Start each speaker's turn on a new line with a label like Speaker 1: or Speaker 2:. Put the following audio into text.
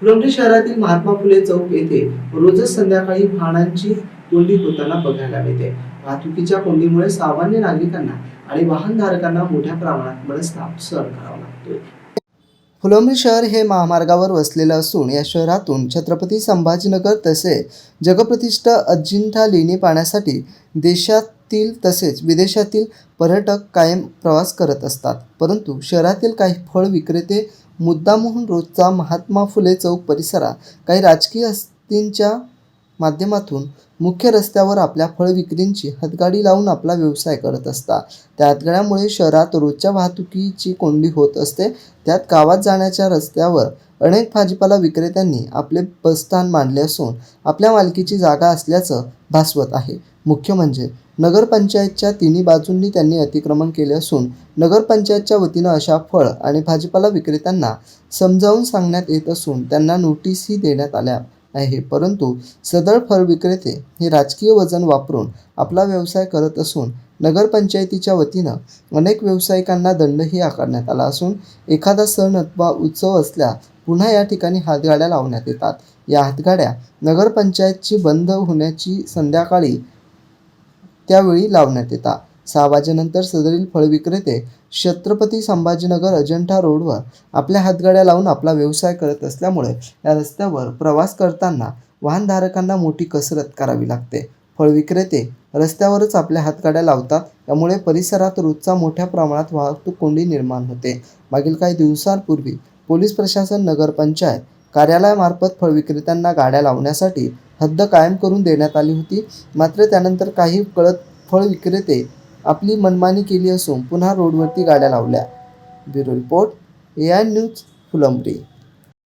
Speaker 1: फुलंब्री शहरातील महात्मा फुले चौक येथे रोजच संध्याकाळी वाहनांची कोंडी होताना बघायला मिळते. वाहतुकीच्या कोंडीमुळे सामान्य नागरिकांना आणि वाहनधारकांना मोठ्या प्रमाणात मनस्ताप सहन करावा लागतोय. फुलंब्री शहर हे महामार्गावर वसलेलं असून या शहरातून छत्रपती संभाजीनगर तसेच जगप्रतिष्ठ अजिंठा लेणी पाहण्यासाठी देशातील तसेच विदेशातील पर्यटक कायम प्रवास करत असतात. परंतु शहरातील काही फळ विक्रेते मुद्दामहून रोजचा महात्मा फुले चौक परिसरात काही राजकीय हस्तींच्या माध्यमातून मुख्य रस्त्यावर आपल्या फळ विक्रींची हातगाडी लावून आपला व्यवसाय करत असतात. त्या हातगाड्यामुळे शहरात रोजच्या वाहतुकीची कोंडी होत असते. त्यात गावात जाण्याच्या रस्त्यावर अनेक भाजीपाला विक्रेत्यांनी आपले बसस्थान मांडले असून आपल्या मालकीची जागा असल्याचं भासवत आहे. मुख्य म्हणजे नगरपंचायतच्या तिन्ही बाजूंनी त्यांनी अतिक्रमण केले असून नगरपंचायतच्या वतीनं अशा फळ आणि भाजीपाला विक्रेत्यांना समजावून सांगण्यात येत असून त्यांना नोटीसही देण्यात आल्या आहे. परंतु सदर फळ विक्रेते हे राजकीय वजन वापरून आपला व्यवसाय करत असून नगरपंचायतीच्या वतीनं अनेक व्यावसायिकांना दंडही आकारण्यात आला असून एखादा सण अथवा उत्सव असल्या पुन्हा या ठिकाणी हातगाड्या लावण्यात येतात. या हातगाड्या नगरपंचायतची बंद होण्याची संध्याकाळी त्यावेळी लावण्यात येतात. सहा वाजेनंतर सदरील फळ विक्रेते छत्रपती संभाजीनगर अजंठा रोडवर आपल्या हातगाड्या लावून आपला व्यवसाय करत असल्यामुळे या रस्त्यावर प्रवास करताना वाहनधारकांना मोठी कसरत करावी लागते. फळ विक्रेते रस्त्यावरच आपल्या हातगाड्या लावतात. त्यामुळे परिसरात रोजचा मोठ्या प्रमाणात वाहतूक कोंडी निर्माण होते. मागील काही दिवसांपूर्वी पोलीस प्रशासन नगरपंचायत कार्यालयामार्फत फळ विक्रेत्यांना गाड्या लावण्यासाठी हद्द कायम करून देण्यात आली होती. मात्र त्यानंतर काही कळत फळ विक्रेते आपली मनमानी केली असून पुन्हा रोडवरती गाड्या लावल्या. Bureau report A I news Phulambri.